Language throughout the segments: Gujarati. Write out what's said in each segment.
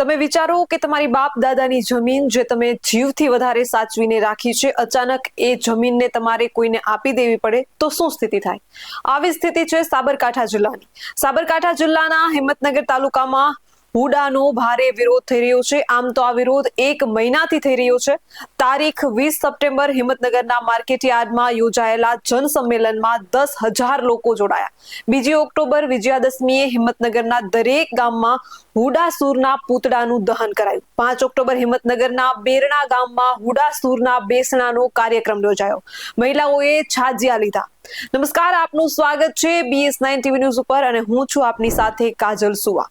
તમે વિચારો કે તમારી બાપ દાદાની જમીન જે તમે જીવથી વધારે સાચવીને રાખી છે, અચાનક એ જમીનને તમારે કોઈને આપી દેવી પડે, તો શું સ્થિતિ થાય? આવી સ્થિતિ છે સાબરકાંઠા જિલ્લાની. સાબરકાંઠા જિલ્લાના હિંમતનગર તાલુકામાં હુડાનો ભારે વિરોધ થઈ રહ્યો છે. આમ તો આ વિરોધ એક મહિનાથી થઈ રહ્યો છે. તારીખ વીસ સપ્ટેમ્બર હિંમતનગરના માર્કેટ યાર્ડમાં યોજાયેલા જનસંમેલનમાં દસ હજાર લોકો જોડાયા. બીજી ઓક્ટોબર વિજયાદશમીએ હિંમતનગરના દરેક ગામમાં હુડાસુરના પૂતળાનું દહન કરાયું. પાંચ ઓક્ટોબર હિંમતનગરના બેરણા ગામમાં હુડાસુરના બેસણાનો કાર્યક્રમ યોજાયો. મહિલાઓએ છાજિયા લીધા. નમસ્કાર, આપનું સ્વાગત છે બીએસ નાઇન ટીવી ન્યૂઝ ઉપર અને હું છું આપની સાથે કાજલ સુવા.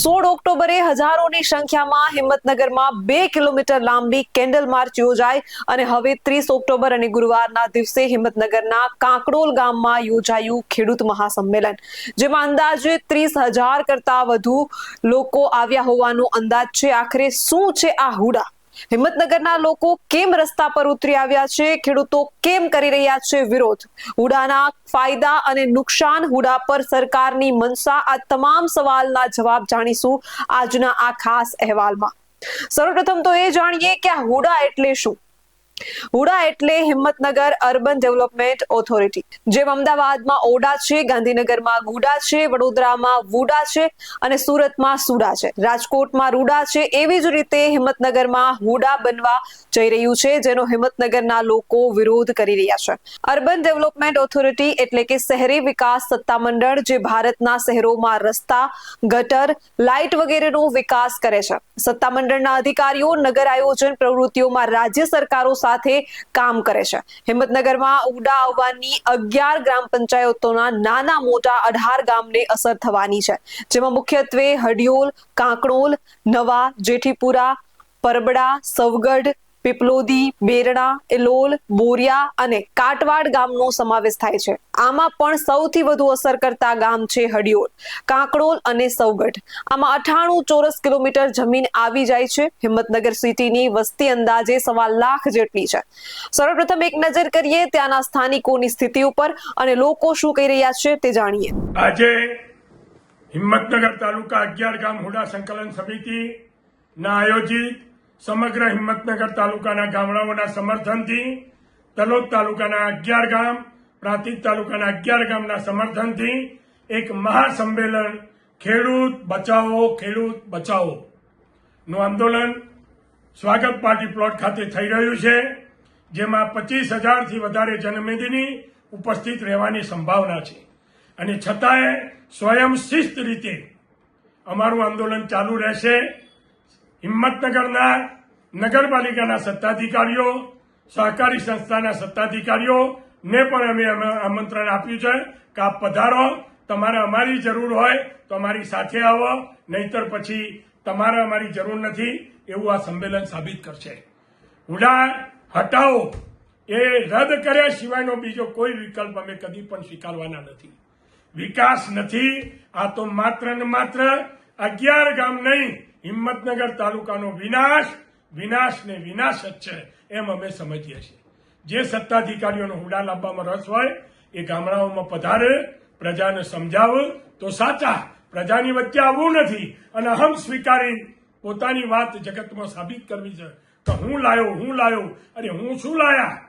સોળ ઓક્ટોબરે હજારોની સંખ્યામાં હિંમતનગરમાં બે કિલોમીટર લાંબી કેન્ડલ માર્ચ યોજાય અને હવે ત્રીસ ઓક્ટોબર અને ગુરુવારના દિવસે હિંમતનગરના કાંકડોલ ગામમાં યોજાયું ખેડૂત મહાસંમેલન, જેમાં અંદાજે ત્રીસ હજાર કરતા વધુ લોકો આવ્યા હોવાનો અંદાજ છે. આખરે શું છે આ હુડા? હિંમતનગરના લોકો કેમ રસ્તા પર ઉતરી આવ્યા છે? ખેડૂતો કેમ કરી રહ્યા છે વિરોધ? હુડાના ફાયદા અને નુકસાન હુડા પર સરકારની મનસા આ તમામ સવાલના જવાબ જાણીશું આજના આ ખાસ અહેવાલમાં. સર્વપ્રથમ તો એ જાણીએ કે આ હુડા એટલે શું? હુડા એટલે હિંમતનગર અર્બન ડેવલપમેન્ટ ઓથોરિટી જેમ અમદાવાદમાં ઓડા છે, ગાંધીનગરમાં ગુડા છે, વડોદરામાં વુડા છે અને સુરતમાં સુડા છે. રાજકોટમાં રૂડા છે, એવી જ રીતે હિંમતનગરમાં હુડા બનવા જઈ રહ્યું છે, જેનો હિંમતનગરના લોકો વિરોધ કરી રહ્યા છે. અર્બન ડેવલપમેન્ટ ઓથોરિટી એટલે કે શહેરી વિકાસ સત્તામંડળ, જે ભારતના શહેરોમાં રસ્તા, ગટર, લાઇટ વગેરેનો વિકાસ કરે છે. સત્તામંડળના અધિકારીઓ નગર આયોજન પ્રવૃત્તિઓમાં રાજ્ય સરકારો સાથે કામ કરે છે. હિંમતનગરમાં ઉડા આવવાની અગિયાર ગ્રામ પંચાયતોના નાના મોટા અઢાર ગામને અસર થવાની છે. જેમાં મુખ્યત્વે હડિયોલ કાંકણોલ નવા, જેઠીપુરા, પરબડા, સવગઢ પીપલોદી બેરણા એલોલ, બોરિયા અને કાટવાડ ગામનો સમાવેશ થાય છે. આમાં પણ સૌથી વધુ અસર કરતા ગામ છે હડિયોલ કાંકડોલ અને સૌગઢ. આમાં અઠાણું ચોરસ કિલોમીટર જમીન આવી જાય છે. હિંમતનગર સિટીની વસ્તી અંદાજે સવા લાખ જેટલી છે. સર્વપ્રથમ એક નજર કરીએ ત્યાંના સ્થાનિકોની સ્થિતિ ઉપર અને લોકો શું કહી રહ્યા છે તે જાણીએ. આજે હિંમતનગર તાલુકા અગિયાર ગામ હુડા સંકલન સમિતિ ના આયોજિત સમગ્ર હિંમતનગર તાલુકાના ગામડાઓના સમર્થનથી, તલોદ તાલુકાના અગિયાર ગામ પ્રાંતિક તાલુકાના અગિયાર ગામના સમર્થનથી એક મહાસંમેલન, ખેડૂત બચાવો ખેડૂત બચાવો. નું આંદોલન સ્વાગત પાર્ટી પ્લોટ ખાતે થઈ રહ્યું છે, જેમાં પચીસ હજારથી વધારે જનમેદની ઉપસ્થિત રહેવાની સંભાવના છે. અને છતાંય સ્વયં શિસ્ત રીતે અમારું આંદોલન ચાલુ રહેશે. હિંમતનગરના નગરપાલિકાના સત્તાધિકારીઓ, સહકારી સંસ્થાના સત્તાધિકારીઓ ને પણ અમે આમંત્રણ આપ્યું છે કે આપ પધારો, તમારે અમારી જરૂર હોય તો અમારી સાથે આવો, નહીતર પછી તમારે અમારી જરૂર નથી એવું આ સંમેલન સાબિત કરશે. હુડા હટાવો. એ રદ કર્યા સિવાયનો બીજો કોઈ વિકલ્પ અમે કદી પણ સ્વીકારવાના નથી. વિકાસ નથી, આ તો માત્ર ને માત્ર અગિયાર ગામ નહીં હિંમતનગર તાલુકાનો વિનાશ વિનાશ ને વિનાશ જ છે એમ અમે સમજીએ છીએ. જે સત્તાધિકારીઓનો હુડા લાવવામાં રસ હોય, એ ગામડાઓમાં પધારે, પ્રજાને સમજાવે, તો સાચા, પ્રજાની વચ્ચે આવવું નથી અને અહમ સ્વીકારી પોતાની વાત જગતમાં સાબિત કરવી છે. કે હું લાયો હું લાયો, અરે હું શું લાયા?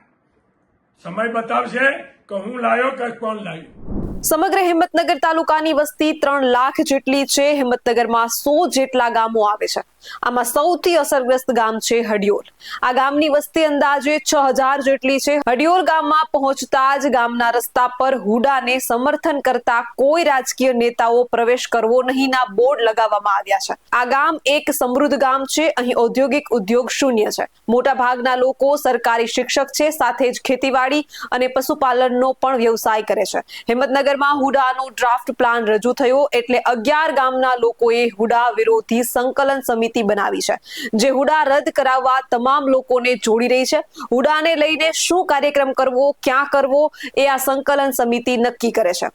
સમય બતાવશે કે હું લાયો કે કોણ લાયું? સમગ્ર હિંમતનગર તાલુકાની વસ્તી ત્રણ લાખ જેટલી છે. હિંમતનગરમાં સો જેટલા ગામો આવે છે. આમાં સૌથી અસરગ્રસ્ત ગામ છે હડિયોલ આ ગામની વસ્તી અંદાજે છ હજાર જેટલી છે. હડિયોલ ગામમાં પહોંચતા જ ગામના રસ્તા પર હુડાને સમર્થન કરતા કોઈ રાજકીય નેતાઓ પ્રવેશ કરવો નહીંના બોર્ડ લગાવવામાં આવ્યા છે. આ ગામ એક સમૃદ્ધ ગામ છે. અહીં ઔદ્યોગિક ઉદ્યોગ શૂન્ય છે. મોટા ભાગના લોકો સરકારી શિક્ષક છે, સાથે જ ખેતીવાડી અને પશુપાલનનો પણ વ્યવસાય કરે છે. હિંમતનગરમાં હુડાનો ડ્રાફ્ટ પ્લાન રજૂ થયો એટલે અગિયાર ગામના લોકોએ હુડા વિરોધી સંકલન સમિતિ બનાવી છે. જે હુડા રદ કરાવવા તમામ લોકોને જોડી રહી છે. હુડાને લઈને શું કાર્યક્રમ કરવો, ક્યાં કરવો, એ આ સંકલન સમિતિ નક્કી કરે છે.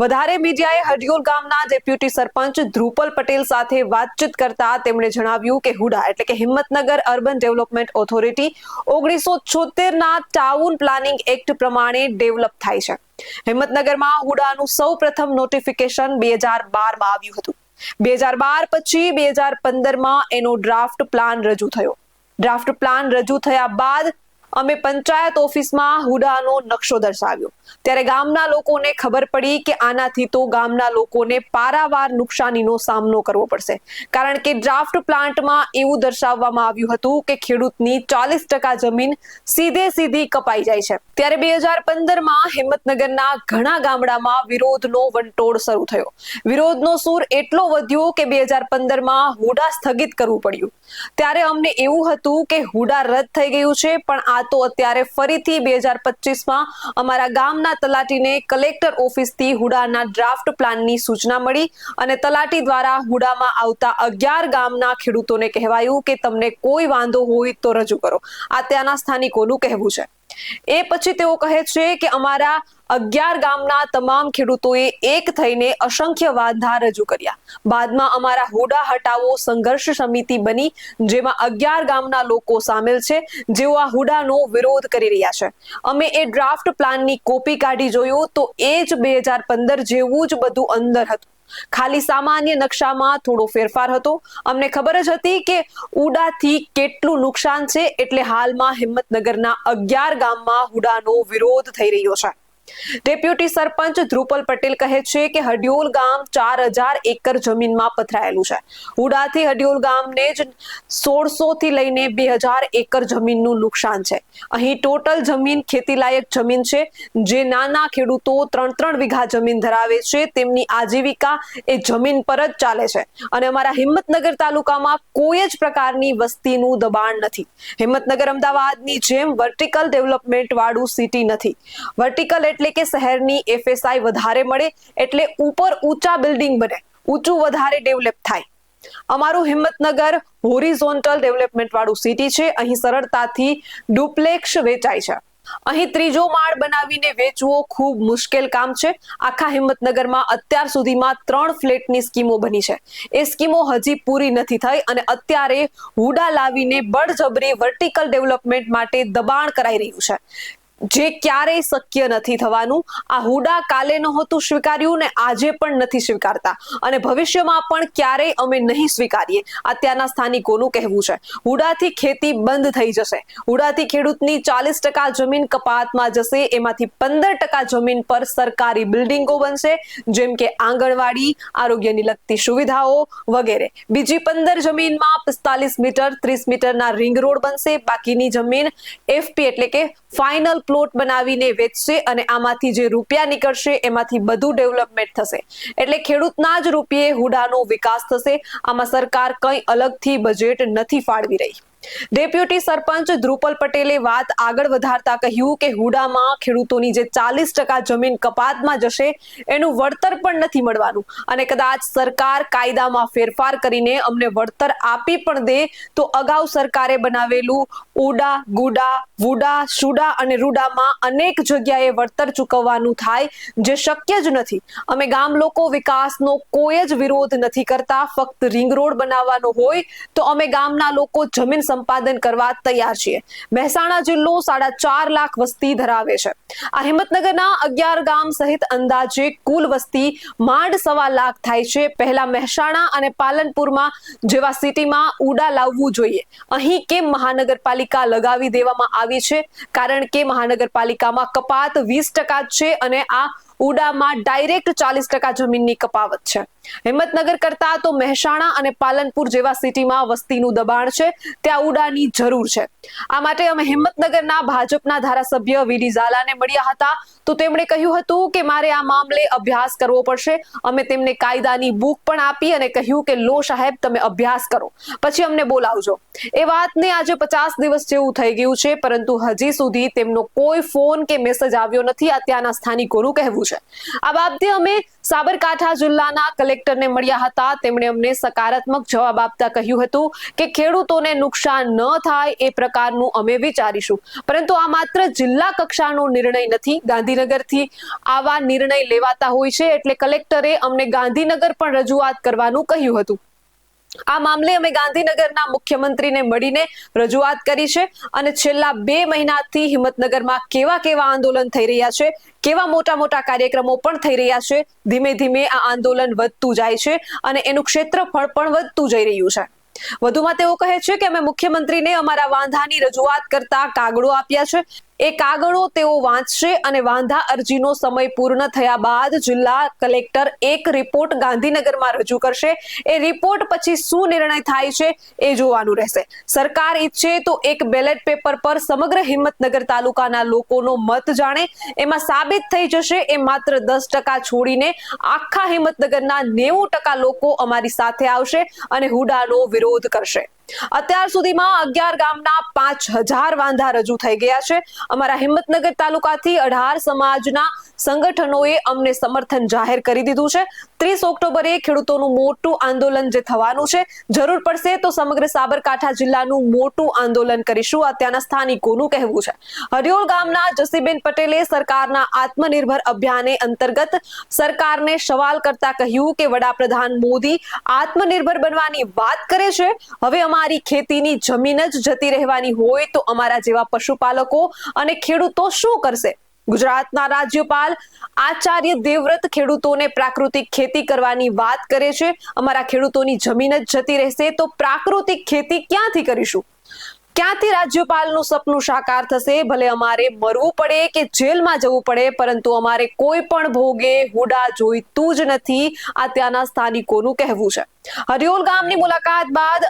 વધારે મીડિયાએ હડિયોલ ગામના ડેપ્યુટી સરપંચ ધ્રુપલ પટેલ સાથે વાતચીત કરતા તેમણે જણાવ્યું કે હુડા એટલે કે હિંમતનગર અર્બન ડેવલપમેન્ટ ઓથોરિટી ઓગણીસો છોતેરના ટાઉન પ્લાનિંગ એક્ટ પ્રમાણે ડેવલપ થાય છે. હિંમતનગરમાં હુડાનું સૌ પ્રથમ નોટિફિકેશન બે હજાર બારમાં આવ્યું હતું. બે હજાર બાર પછી બે હજાર પંદરમાં એનો ડ્રાફ્ટ પ્લાન રજૂ થયો. ડ્રાફ્ટ પ્લાન રજૂ થયા બાદ અમે પંચાયત ઓફિસમાં હુડાનો નકશો દર્શાવ્યો. ત્યારે ગામના લોકોને ખબર પડી કે આનાથી તો ગામના લોકોને પારાવાર નુકસાનીનો સામનો કરવો પડશે. કારણ કે ડ્રાફ્ટ પ્લાન્ટમાં એવું દર્શાવવામાં આવ્યું હતું કે ખેડૂતની ચાલીસ ટકા જમીન સીધે સીધી કપાઈ જાય છે. ત્યારે બે હજાર પંદરમાં હિંમતનગરના ઘણા ગામડામાં વિરોધનો વંટોળ શરૂ થયો. વિરોધનો સૂર એટલો વધ્યો કે બે હજાર પંદરમાં હુડા સ્થગિત કરવું પડ્યું. ત્યારે અમને એવું હતું કે હુડા રદ થઈ ગયું છે, પણ આ તો અત્યારે ફરીથી બે હજાર પચીસમાં અમારા ગામના તલાટીને કલેક્ટર ઓફિસથી હુડાના ડ્રાફ્ટ પ્લાનની સૂચના મળી અને તલાટી દ્વારા હુડામાં આવતા અગિયાર ગામના ખેડૂતોને કહેવાયું કે તમને કોઈ વાંધો હોય તો રજૂ કરો. આ ત્યાંના સ્થાનિકોનું કહેવું છે. એ પછી તેઓ કહે છે કે અમારા અગિયાર ગામના તમામ ખેડૂતોએ એક થઈને અસંખ્ય વાંધા રજૂ કર્યા. બાદમાં અમારા હુડા હટાવો સંઘર્ષ સમિતિ બની, જેમાં અગિયાર ગામના લોકો સામેલ છે, જેઓ આ હુડાનો વિરોધ કરી રહ્યા છે. અમે એ ડ્રાફ્ટ પ્લાનની કોપી કાઢી જોયું તો એ જ બે હજાર પંદર જેવું જ બધું અંદર હતું. ખાલી સામાન્ય નકશામાં થોડો ફેરફાર હતો. અમને ખબર જ હતી કે ઉડાથી કેટલું નુકસાન છે, એટલે હાલમાં હિંમતનગરના અગિયાર ગામમાં હુડાનો વિરોધ થઈ રહ્યો છે. ડેપ્યુટી સરપંચ ધ્રુપલ પટેલ કહે છે કે હડિયોલ ગામ ચાર હજાર એકર જમીનમાં પથરાયેલું છે. હુડાથી હડિયોલ ગામને જ સોળસો થી લઈને બે હજાર એકર જમીનનું નુકસાન છે. અહીં ટોટલ જમીન ખેતીલાયક જમીન છે. જે નાના ખેડૂતો ત્રણ ત્રણ વીઘા જમીન ધરાવે છે. તેમની આજીવિકા એ જમીન પર જ ચાલે છે. અને અમારા હિંમતનગર તાલુકામાં કોઈ જ પ્રકારની વસ્તીનું દબાણ નથી. હિંમતનગર અમદાવાદની જેમ વર્ટિકલ ડેવલપમેન્ટ વાળું સિટી નથી. વર્ટિકલ એટલે કે શહેરની એફએસઆઈ વધારે મળે એટલે ઉપર ઊંચા બિલ્ડિંગ બને, ઊંચું વધારે ડેવલપ થાય. અમારું હિંમતનગર હોરિઝોન્ટલ ડેવલપમેન્ટ વાળું સિટી છે. અહીં સરળતાથી ડુપ્લેક્સ વેચાય છે. અહીં ત્રીજો માળ બનાવીને વેચવો ખૂબ મુશ્કેલ કામ છે. આખા હિંમતનગરમાં અત્યાર સુધીમાં ત્રણ ફ્લેટની સ્કીમો બની છે. એ સ્કીમો હજી પૂરી નથી થઈ અને અત્યારે હુડા લાવીને બળજબરી વર્ટિકલ ડેવલપમેન્ટ માટે દબાણ કરાઈ રહ્યું છે. જે ક્યારેય શક્ય નથી થવાનું. આ હુડા કાલે નહોતું સ્વીકાર્યું ને આજે પણ નથી સ્વીકારતા. અને ભવિષ્યમાં પણ ક્યારેય અમે નહીં સ્વીકારીએ. આ ત્યાંના સ્થાનિકોનું કહેવું છે. હુડાથી ખેતી બંધ થઈ જશે. હુડાથી ખેડૂતની ચાલીસ ટકા જમીન કપાતમાં જશે. એમાંથી પંદર ટકા જમીન પર સરકારી બિલ્ડિંગો બનશે. જેમ કે આંગણવાડી આરોગ્યની લગતી સુવિધાઓ વગેરે. બીજી પંદર જમીનમાં પિસ્તાલીસ મીટર, ત્રીસ મીટરના રિંગ રોડ બનશે. બાકીની જમીન એફપી એટલે કે ફાઇનલ પ્લોટ બનાવીને વેચશે અને આમાંથી જે રૂપિયા નીકળશે, એમાંથી બધું ડેવલપમેન્ટ થશે. એટલે ખેડૂતના જ રૂપિયે હુડાનો વિકાસ થશે. આમાં સરકાર કંઈ અલગથી બજેટ નથી ફાળવી રહી. ડેપ્યુટી સરપંચ ધ્રુપલ પટેલે વાત આગળ વધારતા કહ્યું કે હુડામાં ખેડૂતોની જે ચાલીસ ટકા જમીન કપાતમાં જશે, એનું વળતર પણ નથી મળવાનું. અને કદાચ સરકાર કાયદામાં ફેરફાર કરીને અમને વળતર આપી પણ દે, તો અગાઉ સરકારે બનાવેલું ઉડા, ગુડા, વુડા સુડા અને રૂડામાં અનેક જગ્યાએ વળતર ચૂકવવાનું થાય, જે શક્ય જ નથી. અમે ગામ લોકો વિકાસનો કોઈ જ વિરોધ નથી કરતા. ફક્ત રિંગ રોડ બનાવવાનો હોય, તો અમે ગામના લોકો જમીન સંપાદન કરવા તૈયાર છીએ. મહેસાણા જિલ્લો સાડા ચાર લાખ વસ્તી ધરાવે છે. આ હિંમતનગરના અગિયાર ગામ સહિત અંદાજે કુલ વસ્તી માંડ સવા લાખ થાય છે. પહેલા મહેસાણા અને પાલનપુરમાં જેવા સિટીમાં ઉડા લાવવું જોઈએ. અહીં કેમ મહાનગરપાલિકા લગાવી દેવામાં આવી છે? કારણ કે મહાનગરપાલિકામાં કપાત વીસ ટકા છે અને આ ઉડામાં ડાયરેક્ટ ચાલીસ ટકા જમીનની કપાવત છે. હિંમતનગર કરતા તો મહેસાણા અને પાલનપુર જેવા સિટીમાં વસ્તીનું દબાણ છે, ત્યાં ઉડાની જરૂર છે. આ માટે અમે હિંમતનગરના ભાજપના ધારાસભ્ય વીડી ઝાલાને મળ્યા હતા. તો તેમણે કહ્યું હતું કે મારે આ મામલે અભ્યાસ કરવો પડશે. અમે તેમને કાયદાની બુક પણ આપી અને કહ્યું કે, લો સાહેબ, તમે અભ્યાસ કરો. પછી અમને બોલાવજો. એ વાતને આજે પચાસ દિવસ જેવું થઈ ગયું છે, પરંતુ હજી સુધી તેમનો કોઈ ફોન કે મેસેજ આવ્યો નથી. આ ત્યાંના સ્થાનિકોનું કહેવું છે. આ બાબતે અમે સાબરકાંઠા જિલ્લાના કલેક્ટરને મળ્યા હતા. તેમણે અમને સકારાત્મક જવાબ આપતા કહ્યું હતું કે ખેડૂતોને નુકસાન ન થાય એ પ્રકારનું અમે વિચારીશું. પરંતુ આ માત્ર જિલ્લા કક્ષાનો નિર્ણય નથી. ગાંધીનગરથી આવા નિર્ણય લેવાતા હોય છે એટલે કલેક્ટરે અમને ગાંધીનગર પણ રજૂઆત કરવાનું કહ્યું હતું. આ મામલે અમે ગાંધીનગરના મુખ્યમંત્રીને મળીને રજૂઆત કરી છે અને છેલ્લા બે મહિનાથી હિંમતનગરમાં કેવા કેવા આંદોલન થઈ રહ્યા છે, કેવા મોટા મોટા કાર્યક્રમો પણ થઈ રહ્યા છે, ધીમે ધીમે આ આંદોલન વધતું જાય છે અને એનું ક્ષેત્રફળ પણ વધતું જઈ રહ્યું છે. વધુમાં તેઓ કહે છે કે અમે મુખ્યમંત્રીને અમારા વાંધાની રજૂઆત કરતા કાગળો આપ્યા છે એ કાગળો તેઓ વાંચશે અને વાંધા અરજીનો સમય પૂર્ણ થયા બાદ જિલ્લા કલેક્ટર એક રિપોર્ટ ગાંધીનગરમાં રજૂ કરશે. એ રિપોર્ટ પછી શું નિર્ણય થાય છે એ જોવાનું રહેશે. સરકાર ઈચ્છે તો એક બેલેટ પેપર પર સમગ્ર હિંમતનગર તાલુકાના લોકોનો મત જાણે. એમાં સાબિત થઈ જશે એ માત્ર દસ ટકા છોડીને આખા હિંમતનગરના નેવું ટકા લોકો અમારી સાથે આવશે અને હુડાનો વિરોધ કરશે. અત્યાર સુધીમાં અગિયાર ગામના પાંચ હજાર વાંધા રજૂ થઈ ગયા છે. અમારા હિંમતનગર તાલુકાથી અઢાર સમાજના સંગઠનોએ અમને સમર્થન જાહેર કરી દીધું છે. ત્રીસ ઓક્ટોબરે ખેડૂતોનું મોટું આંદોલન જે થવાનું છે, જરૂર પડશે તો સમગ્ર સાબરકાંઠા જિલ્લાનું મોટું આંદોલન કરીશું. આ ત્યાંના સ્થાનિકોનું કહેવું છે. હરિયોલ ગામના જસીબેન પટેલે સરકારના આત્મનિર્ભર અભિયાને અંતર્ગત સરકારને સવાલ કરતા કહ્યું કે વડાપ્રધાન મોદી આત્મનિર્ભર બનવાની વાત કરે છે. હવે અમારી ખેતીની જમીન જ જતી રહેવાની હોય તો અમારા જેવા પશુપાલકો અને ખેડૂતો શું કરશે? ગુજરાતના રાજ્યપાલ આચાર્ય દેવવ્રત ખેડૂતોને પ્રાકૃતિક ખેતી કરવાની વાત કરે છે. અમારા ખેડૂતોની જમીન જ જતી રહેશે તો પ્રાકૃતિક ખેતી ક્યાંથી કરીશું? ક્યાંથી રાજ્યપાલનું સપનું સાકાર થશે? ભલે અમારે મરવું પડે કે જેલમાં જવું પડે, પરંતુ અમારે કોઈ પણ ભોગે, હુડા જોઈતું જ નથી આ ત્યાંના સ્થાનિકોનું કહેવું છે. હરિયોલ ગામની મુલાકાત બાદ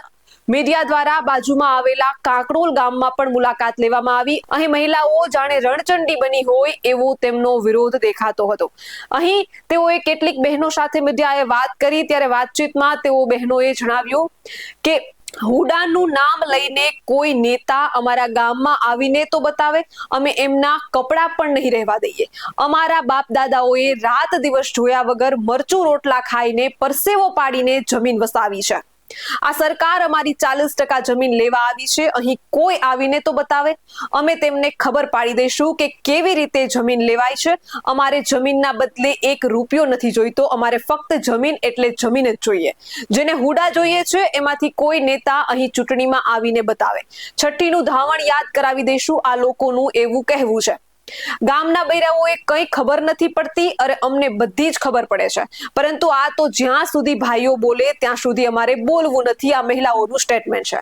મીડિયા દ્વારા બાજુમાં આવેલા કાંકરોલ ગામમાં પણ મુલાકાત લેવામાં આવી. અહીં મહિલાઓ જાણે રણચંડી બની હોય એવો તેમનો વિરોધ દેખાતો હતો. અહીં તેઓએ કેટલીક બહેનો સાથે મીડિયાએ વાત કરી, ત્યારે વાતચીતમાં તેઓ બહેનોએ જણાવ્યું કે, હુડાનું નામ લઈને કોઈ નેતા અમારા ગામમાં આવીને તો બતાવે, અમે એમના કપડાં પણ નહીં રહેવા દઈએ. અમારા બાપ દાદાઓએ રાત દિવસ જોયા વગર મરચું રોટલા ખાઈને પરસેવો પાડીને જમીન વસાવી છે. આ સરકાર અમારી ચાલીસ ટકા જમીન લેવા આવી છે. અહીં કોઈ આવીને તો બતાવે. અમે તેમને ખબર પાડી દઈશું કે કેવી રીતે જમીન લેવાય છે. અમારે જમીનના બદલે એક રૂપિયો નથી જોઈતો. અમારે ફક્ત જમીન એટલે જમીન જ જોઈએ. જેને હુડા જોઈએ છે, એમાંથી કોઈ નેતા અહીં ચૂંટણીમાં આવીને બતાવે. છઠ્ઠીનું ધાવણ યાદ કરાવી દઈશું. આ લોકોનું એવું કહેવું છે. ગામના બૈરાઓએ કંઈ ખબર નથી પડતી અરે અમને બધી જ ખબર પડે છે. પરંતુ આ તો જ્યાં સુધી ભાઈઓ બોલે ત્યાં સુધી અમારે બોલવું નથી. આ મહિલાઓનું સ્ટેટમેન્ટ છે.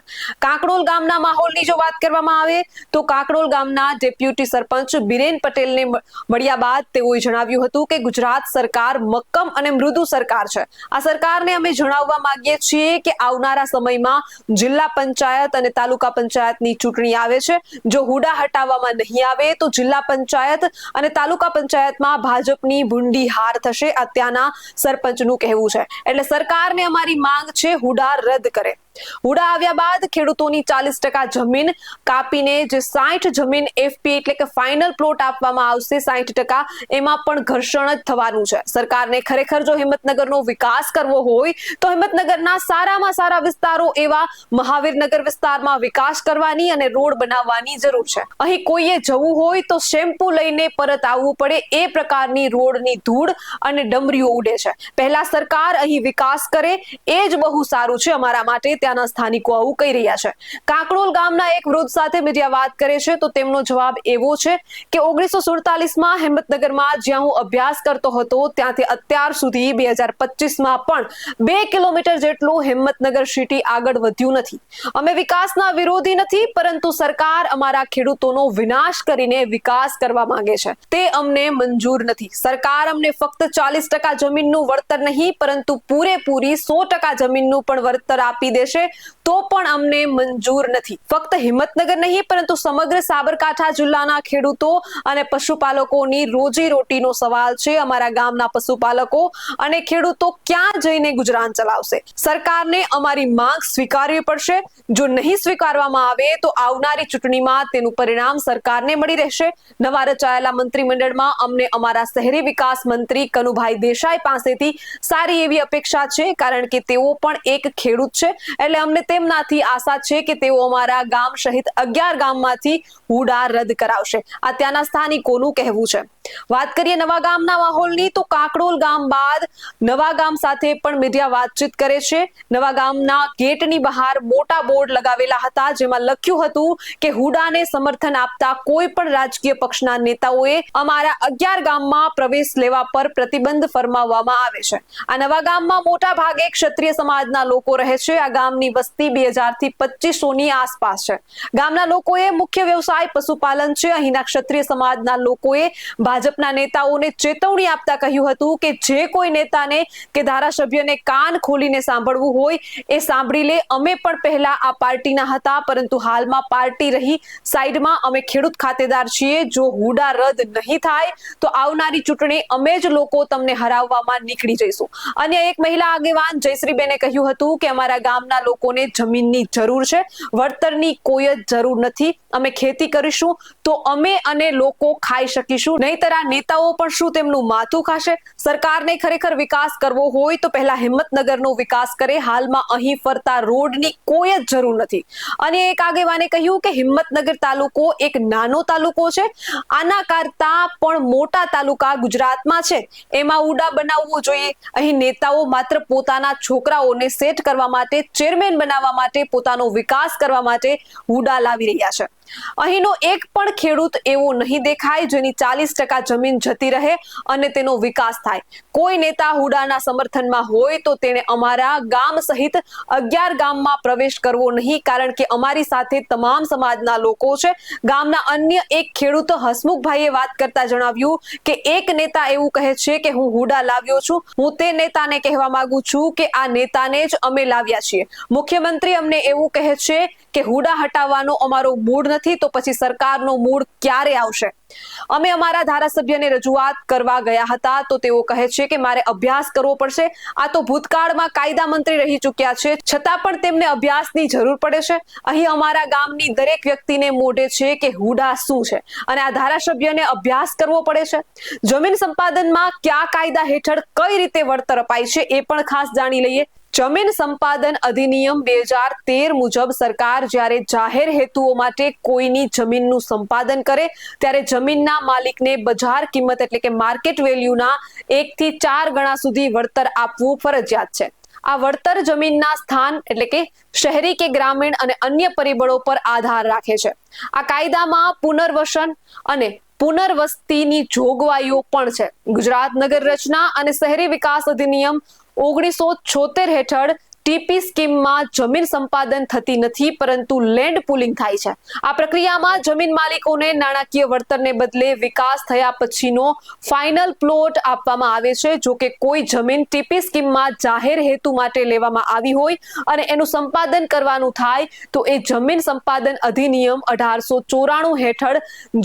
કાંકડોલ ગામના માહોલની જો વાત કરવામાં આવે તો કાંકડોલ ગામના ડેપ્યુટી સરપંચ બિરેન પટેલને મળ્યા બાદ તેઓએ જણાવ્યું હતું કે ગુજરાત સરકાર મક્કમ અને મૃદુ સરકાર છે. આ સરકારને અમે જણાવવા માંગીએ છીએ કે આવનારા સમયમાં જિલ્લા પંચાયત અને તાલુકા પંચાયતની ચૂંટણી આવે છે. જો હુડા હટાવવામાં નહીં આવે તો જિલ્લા પંચાયત અને તાલુકા પંચાયતમાં ભાજપની ભૂંડી હાર થશે આ ત્યાંના સરપંચનું કહેવું છે. એટલે સરકારને અમારી માંગ છે હુડાર રદ કરે. હુડા આવ્યા બાદ ખેડૂતોની ચાલીસ ટકા જમીન કાપીને જે સાઠ જમીન એફપી એટલે કે ફાઇનલ પ્લોટ આપવામાં આવશે સાઠ ટકા, એમાં પણ ઘર્ષણ જ થવાનું છે. સરકારને ખરેખર જો હિંમતનગરનો વિકાસ કરવો હોય, તો હિંમતનગરના સારામાં સારા વિસ્તારો એવા મહાવીરનગર વિસ્તારમાં વિકાસ કરવાની અને રોડ બનાવવાની જરૂર છે. અહીં કોઈએ જવું હોય તો શેમ્પુ લઈને પરત આવવું પડે, એ પ્રકારની રોડની ધૂળ અને ડમરીઓ ઉડે છે. પહેલા સરકાર અહીં વિકાસ કરે, એ જ બહુ સારું છે અમારા માટે ત્યાંના સ્થાનિકો આવું કહી રહ્યા છે. કાંકરોલ ગામના એક વૃદ્ધ સાથે મીડિયા વાત કરે છે તો તેમનો જવાબ એવો છે કે ઓગણીસો સુડતાલીસમાં હિંમતનગરમાં જ્યાં હું અભ્યાસ કરતો હતો ત્યાંથી અત્યાર સુધી બે હજાર પચીસમાં પણ બે કિલોમીટર જેટલું હિંમતનગર સિટી આગળ વધ્યું નથી. અમે વિકાસના વિરોધી નથી, પરંતુ સરકાર અમારા ખેડૂતોનો વિનાશ કરીને વિકાસ કરવા માંગે છે. તે અમને મંજૂર નથી. સરકાર અમને ફક્ત ચાલીસ ટકા જમીનનું વળતર નહીં, પરંતુ પૂરેપૂરી સો ટકા જમીનનું પણ વળતર આપી દેશે. future તો પણ અમને મંજૂર નથી. ફક્ત હિંમતનગર નહીં, પરંતુ સમગ્ર સાબરકાંઠા જિલ્લાના ખેડૂતો અને પશુપાલકોની રોજી રોટીનો સવાલ છે. અમારા ગામના પશુપાલકો અને ખેડૂતો ક્યાં જઈને ગુજરાન ચલાવશે? સરકારને અમારી માંગ સ્વીકારવી પડશે. જો નહીં સ્વીકારવામાં આવે, તો આવનારી ચૂંટણીમાં તેનું પરિણામ સરકારને મળી રહેશે. નવા રચાયેલા મંત્રીમંડળમાં અમને અમારા શહેરી વિકાસ મંત્રી કનુભાઈ દેસાઈ પાસેથી સારી એવી અપેક્ષા છે, કારણ કે તેઓ પણ એક ખેડૂત છે. એટલે અમને તેમનાથી આશા છે કે તેઓ અમારા ગામ સહિત અગિયાર ગામમાંથી હુડા રદ કરાવશે. આ ત્યાંના સ્થાનિકોનું કહેવું છે. વાત કરીએ નવા ગામના માહોલની, તો કાકડોલ ગામ બાદ નવા ગામ સાથે પણ મીડિયા વાતચીત કરે છે. નવા ગામના ગેટની બહાર મોટા બોર્ડ લગાવેલા હતા, જેમાં લખ્યું હતું કે હુડાને સમર્થન આપતા કોઈ પણ રાજકીય પક્ષના નેતાઓએ અમારા અગિયાર ગામમાં પ્રવેશ લેવા પર પ્રતિબંધ ફરમાવવામાં આવે છે. આ નવા ગામમાં મોટા ભાગે ક્ષત્રિય સમાજના લોકો રહે છે. આ ગામની વસ્તી બે હજારથી પચીસો ની આસપાસ છે. ગામના લોકોએ મુખ્ય વ્યવસાય પશુપાલન છે. અહીંના ક્ષત્રિય સમાજના લોકોએ ભાજપના નેતાઓને ચેતવણી આપતા કહ્યું હતું કે જે કોઈ નેતાને કે ધારાસભ્યને કાન ખોલીને સાંભળવું હોય એ સાંભળી લે. અમે પણ પહેલા આ પાર્ટીના હતા, પરંતુ હાલમાં પાર્ટી રહી. સાઈડમાં અમે ખેડૂત ખાતેદાર છીએ. જો હુડા રદ નહીં થાય, તો આવનારી ચૂંટણી અમે જ લોકો તમને હરાવવામાં નીકળી જઈશું. અન્ય એક મહિલા આગેવાન જયશ્રીબેને કહ્યું હતું કે અમારા ગામના લોકોને જમીનની જરૂર છે. વળતરની કોઈ જ જરૂર નથી. અમે ખેતી કરીશું તો અમે અને લોકો ખાઈ શકીશું. નહીતર આ નેતાઓ પણ શું તેમનું માથું ખાશે? સરકારને ખરેખર વિકાસ કરવો હોય તો પહેલા હિંમતનગરનો વિકાસ કરે. હાલમાં અહીં ફરતા રોડની કોઈ જ જરૂર નથી. અને એક આગેવાને કહ્યું કે હિંમતનગર તાલુકો એક નાનો તાલુકો છે. આના કરતા પણ મોટા તાલુકા ગુજરાતમાં છે. એમાં ઉડા બનાવવું જોઈએ. અહીં નેતાઓ માત્ર પોતાના છોકરાઓને સેટ કરવા માટે, ચેરમેન બનાવવા માટે, પોતાનો વિકાસ કરવા માટે હુડા લાવી રહ્યા છે. અહીંનો એક પણ ખેડૂત એવો નહીં દેખાય જેની ચાલીસ ટકા જમીન જતી રહે અને તેનો વિકાસ થાય. કોઈ નેતા હુડાના સમર્થનમાં હોય તો તેણે અમારા ગામ સહિત અગિયાર ગામમાં પ્રવેશ કરવો નહીં કારણ કે અમારી સાથે તમામ સમાજના લોકો છે. ગામના અન્ય એક ખેડૂત હસમુખભાઈએ વાત કરતા જણાવ્યું કે એક નેતા એવું કહે છે કે હું હુડા લાવ્યો છું. હું તે નેતાને કહેવા માંગુ છું કે આ નેતાને જ અમે લાવ્યા છીએ. મુખ્યમંત્રી અમને એવું કહે છે કે હુડા હટાવવાનો અમારો મૂડ નથી, તો પછી સરકારનો મૂળ ક્યારે આવશે? અમે અમારા ધારાસભ્યને રજૂઆત કરવા ગયા હતા, તો તેઓ કહે છે કે મારે અભ્યાસ કરવો પડશે. આ તો ભૂતકાળમાં કાયદા મંત્રી રહી ચૂક્યા છે, છતાં પણ તેમને અભ્યાસની જરૂર પડે છે. અહીં અમારા ગામની દરેક વ્યક્તિને મોઢે છે કે હુડા શું છે? અને આ ધારાસભ્યને અભ્યાસ કરવો પડે છે? જમીન સંપાદનમાં કયા કાયદા હેઠળ કઈ રીતે વળતર અપાય છે, એ પણ ખાસ જાણી લઈએ. જમીન સંપાદન અધિનિયમ બે હજાર તેર મુજબ સરકાર જ્યારે જાહેર હેતુઓ માટે કોઈની જમીનનું સંપાદન કરે, ત્યારે જમીનના માલિકને બજાર કિંમત એટલે કે માર્કેટ વેલ્યુના એકથી ચાર ગણા સુધી વળતર આપવું ફરજિયાત છે. આ વળતર જમીનના સ્થાન એટલે કે શહેરી કે ગ્રામીણ અને અન્ય પરિબળો પર આધાર રાખે છે. આ કાયદામાં પુનર્વસન અને પુનર્વસતીની જોગવાઈઓ પણ છે. ગુજરાત નગર રચના અને શહેરી વિકાસ અધિનિયમ ઓગણીસો છોતેર હેઠળ ટીપી સ્કીમમાં જમીન સંપાદન થતી નથી, પરંતુ લેન્ડ પુલિંગ થાય છે. આ પ્રક્રિયામાં જમીન માલિકોને નાણાકીય વળતરને બદલે વિકાસ થયા પછીનો ફાઇનલ પ્લોટ આપવામાં આવે છે. જો કે કોઈ જમીન ટીપી સ્કીમમાં જાહેર હેતુ માટે લેવામાં આવી હોય અને એનું સંપાદન કરવાનું થાય, તો એ જમીન સંપાદન અધિનિયમ અઢારસો ચોરાણું હેઠળ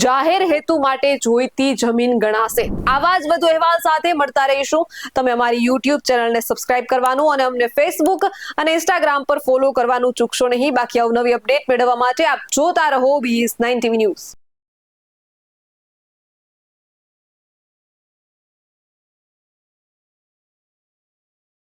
જાહેર હેતુ માટે જોઈતી જમીન ગણાશે. આવા જ વધુ અહેવાલ સાથે મળતા રહીશું. તમે અમારી યુટ્યુબ ચેનલને સબસ્ક્રાઇબ કરવાનું અને અમને ફેસબુક અને ઇન્સ્ટાગ્રામ પર ફોલો કરવાનું ચૂકશો નહીં. બાકી અવનવી અપડેટ મેળવવા માટે આપ જોતા રહો બીએસ નાઇન ટીવી ન્યૂઝ